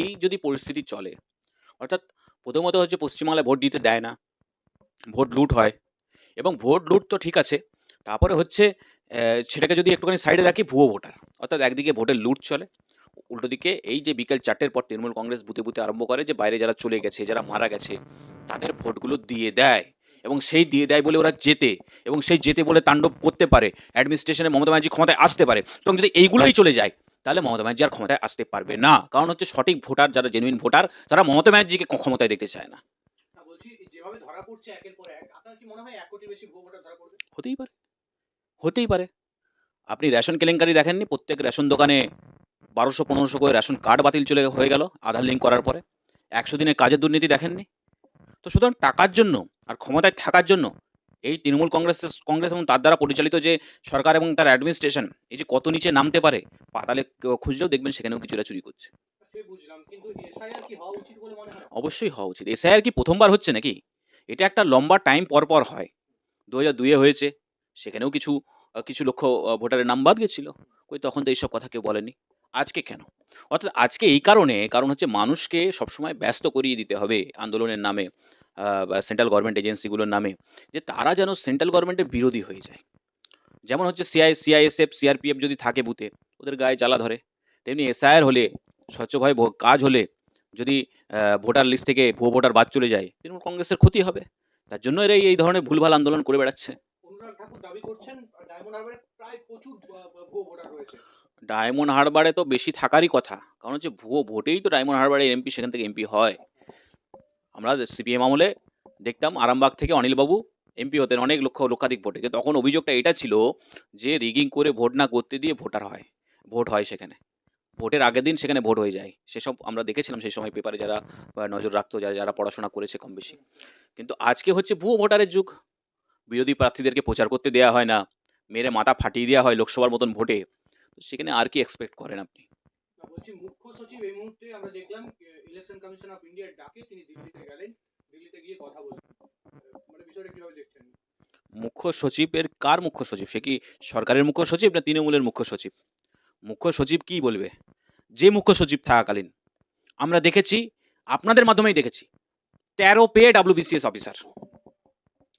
এই যদি পরিস্থিতি চলে, অর্থাৎ প্রথমত হচ্ছে পশ্চিমবাংলায় ভোট দিতে দেয় না, ভোট লুট হয়, এবং ভোট লুট তো ঠিক আছে, তারপরে হচ্ছে সেটাকে যদি একটুখানি সাইডে রাখি, ভুয়ো ভোটার অর্থাৎ একদিকে ভোটের লুট চলে, উল্টো দিকে এই যে বিকেল চারটের পর তৃণমূল কংগ্রেস বুতে বুতে আরম্ভ করে যে বাইরে যারা চলে গেছে, যারা মারা গেছে, তাদের ভোটগুলো দিয়ে দেয়, এবং সেই দিয়ে দেয় বলে ওরা জেতে, এবং সেই জেতে বলে তাণ্ডব করতে পারে অ্যাডমিনিস্ট্রেশনে মমতা ব্যানার্জি ক্ষমতায় আসতে পারে, এবং যদি এইগুলোই চলে যায় তাহলে মমতা ব্যানার্জি আর ক্ষমতায় আসতে পারবে না। কারণ হচ্ছে সঠিক ভোটার যারা জেনুইন ভোটার তারা মমতা ব্যানার্জিকে ক্ষমতায় দেখতে চায় না। হতেই পারে। হতেই পারে। আপনি রেশন কেলেঙ্কারি দেখেননি? প্রত্যেক রেশন দোকানে বারোশো পনেরোশো করে রেশন কার্ড বাতিল চলে হয়ে গেল আধার লিঙ্ক করার পরে। একশো দিনের কাজের দুর্নীতি দেখেননি? তো সুতরাং টাকার জন্য আর ক্ষমতায় থাকার জন্য এই তৃণমূল কংগ্রেস কংগ্রেস এবং তার দ্বারা পরিচালিত যে সরকার এবং তার অ্যাডমিনিস্ট্রেশন এই যে কত নিচে নামতে পারে পাতালে খুঁজলেও দেখবেন সেখানেও কিছুটা চুরি করছে। অবশ্যই হওয়া উচিত। এসআইআর কি প্রথমবার হচ্ছে নাকি? এটা একটা লম্বা টাইম পর পর হয়। দু হাজার দুয়ে হয়েছে সেখানেও কিছু কিছু লক্ষ ভোটারের নাম বাদ গেছিল। কই তখন তো এইসব কথা কেউ বলেনি। আজকে কেন? অর্থাৎ আজকে এই কারণে কারণ হচ্ছে মানুষকে সবসময় ব্যস্ত করিয়ে দিতে হবে আন্দোলনের নামে। সেন্ট্রাল গভর্নমেন্ট এজেন্সিগুলোর নামে যে তারা যেন সেন্ট্রাল গভর্নমেন্টের বিরোধী হয়ে যায়। যেমন হচ্ছে সিআই সিআইএসএফ সিআরপিএফ যদি থাকে বুথে ওদের গায়ে জ্বালা ধরে। তেমনি এসআইআর হলে স্বচ্ছভাবে কাজ হলে যদি ভোটার লিস্ট থেকে ভুয়ো ভোটার বাদ চলে যায় তৃণমূল কংগ্রেসের ক্ষতি হবে। তার জন্য এরা এই ধরনের ভুলভাল আন্দোলন করে বেড়াচ্ছে। ডায়মন্ড হারবারে তো বেশি থাকারই কথা। কারণ হচ্ছে ভুয়ো ভোটেই তো ডায়মন্ড হারবারে এমপি সেখান থেকে এমপি হয়। আমরা সিপিএম আমলে দেখতাম, আরামবাগ থেকে অনিলবাবু এমপি হতেন, অনেক লক্ষ লক্ষাধিক ভোটে। কিন্তু তখন অভিযোগটা এটা ছিল যে রিগিং করে ভোট না করতে দিয়ে ভোটার হয়, ভোট হয় সেখানে। ভোটের আগের দিন সেখানে ভোট হয়ে যায়। সেসব আমরা দেখেছিলাম সেই সময় পেপারে যারা নজর রাখতো, যারা যারা পড়াশোনা করেছে কম বেশি। কিন্তু আজকে হচ্ছে ভুয়ো ভোটারের যুগ। বিরোধী প্রার্থীদেরকে প্রচার করতে দেওয়া হয় না। মেরে মাথা ফাটিয়ে দেওয়া হয় লোকসভার মতন ভোটে। সেখানে আর কি এক্সপেক্ট করেন আপনি? বলছি, মুখ্য সচিব এই মুহূর্তে আমরা দেখলাম ইলেকশন কমিশন অফ ইন্ডিয়ার ডাকে তিনি দিল্লিতে গেলেন। দিল্লিতে গিয়ে কথা বললেন। মানে বিষয়টা কীভাবে দেখছেন? মুখ্য সচিবের কার মুখ্য সচিব? সে কি সরকারের মুখ্য সচিব না তৃণমূলের মুখ্য সচিব? মুখ্য সচিব কি বলবে? যে মুখ্য সচিব থাকাকালীন, আমরা দেখেছি, আপনাদের মাধ্যমেই দেখেছি, তেরো pay WBCS officer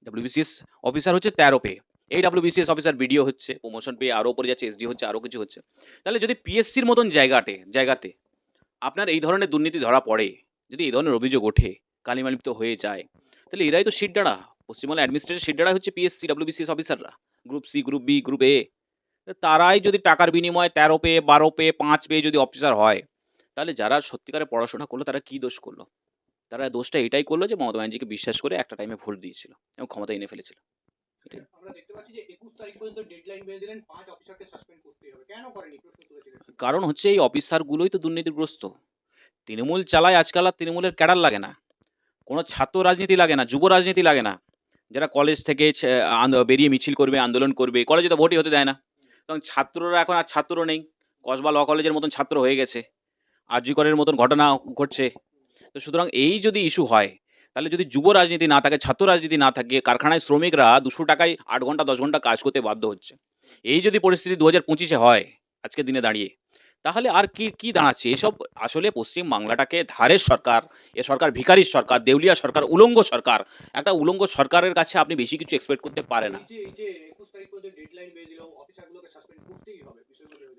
WBCS officer হচ্ছে তেরো পে। এই ডাব্লিউবিসিএস অফিসার বিডিও হচ্ছে প্রমোশন পেয়ে আরও উপরে যাচ্ছে এসডি হচ্ছে আরও কিছু হচ্ছে। তাহলে যদি পিএসসির মতন জায়গাতে জায়গাতে আপনার এই ধরনের দুর্নীতি ধরা পড়ে, যদি এই ধরনের অভিযোগ ওঠে, কালিমালিপ্ত হয়ে যায়, তাহলে এরাই তো সিটডাড়া। পশ্চিমবঙ্গ অ্যাডমিনিস্ট্রেটিভ সিটডাড়া হচ্ছে পিএসসি ডাব্লিউবিসিএস অফিসাররা group C group B group A তারাই যদি টাকার বিনিময়ে তেরো পে বারো পে পাঁচ পে যদি অফিসার হয়, তাহলে যারা সত্যিকারে পড়াশোনা করল, তারা কি দোষ করল? তারা দোষটা এটাই করল যে মমতা ব্যানার্জিকে বিশ্বাস করে একটা টাইমে ভোট দিয়েছিল এবং ক্ষমতা এনে ফেলেছিল। আমরা দেখতে পাচ্ছি যে একুশ তারিখ পর্যন্ত ডেডলাইন বেঁধে দিলেন পাঁচ অফিসারকে সাসপেন্ড করতেই হবে। কেন করেনি প্রশ্ন তুলেছিলেন? কারণ হচ্ছে এই অফিসারগুলোই তো দুর্নীতিগ্রস্ত। তৃণমূল চালায় আজকাল আর তৃণমূলের ক্যাডার লাগে না। কোনো ছাত্র রাজনীতি লাগে না যুব রাজনীতি লাগে না। যারা কলেজ থেকে বেরিয়ে মিছিল করবে আন্দোলন করবে কলেজে তো ভোটই হতে দেয় না। তখন ছাত্ররা এখন আর ছাত্র নেই। কসবা ল কলেজের মতন ছাত্র হয়ে গেছে। আরজিকরের মতন ঘটনা ঘটছে। তো সুতরাং এই যদি ইস্যু হয় তাহলে যদি যুব রাজনীতি না থাকে ছাত্র রাজনীতি না থাকে কারখানায় শ্রমিকরা দুশো টাকায় আট ঘণ্টা দশ ঘণ্টা কাজ করতে বাধ্য হচ্ছে। এই যদি পরিস্থিতি দু হাজার পঁচিশে হয় আজকের দিনে দাঁড়িয়ে তাহলে আর কি কি দাঁড়াচ্ছে? এসব আসলে পশ্চিম বাংলাটাকে ধারের সরকার এ সরকার ভিখারির সরকার দেউলিয়া সরকার উলঙ্গ সরকার একটা উলঙ্গ সরকারের কাছে আপনি বেশি কিছু এক্সপেক্ট করতে পারে না।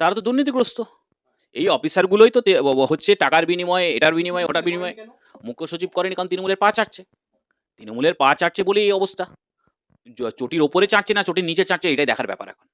তারা তো দুর্নীতিগ্রস্ত। এই অফিসারগুলোই তো হচ্ছে টাকার বিনিময়ে এটার বিনিময়ে ওটার বিনিময়ে। মুখ্য সচিব করেনি কারণ তৃণমূলের পা চাটছে। তৃণমূলের পা চাটছে বলেই এই অবস্থা। চটির ওপরে চাটছে না, চটির নিচে চাটছে, এটাই দেখার ব্যাপার এখন।